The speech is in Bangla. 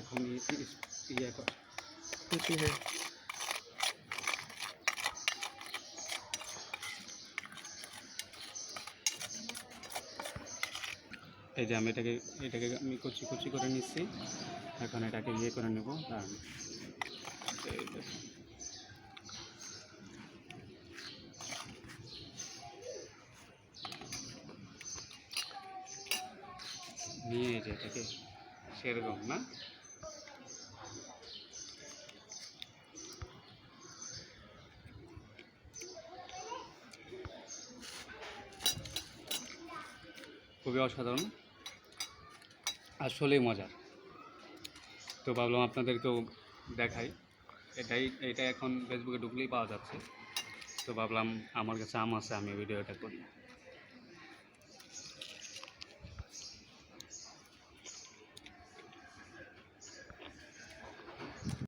এখন ইয়ে কর। হয়। এই যে আমি এটাকে এটাকে আমি কুচি কুচি করে নিচ্ছি। এখন এটাকে ইয়ে করে নেব। এই নিয়ে যে এটাকে সেরকম না? খুবই অসাধারণ। আসলেই মজার তো ভাবলাম আপনাদেরকেও দেখাই। এটাই, এটা এখন ফেসবুকে ঢুকলেই পাওয়া যাচ্ছে। তো ভাবলাম আমার কাছে আম আছে, আমি ভিডিওটা করি।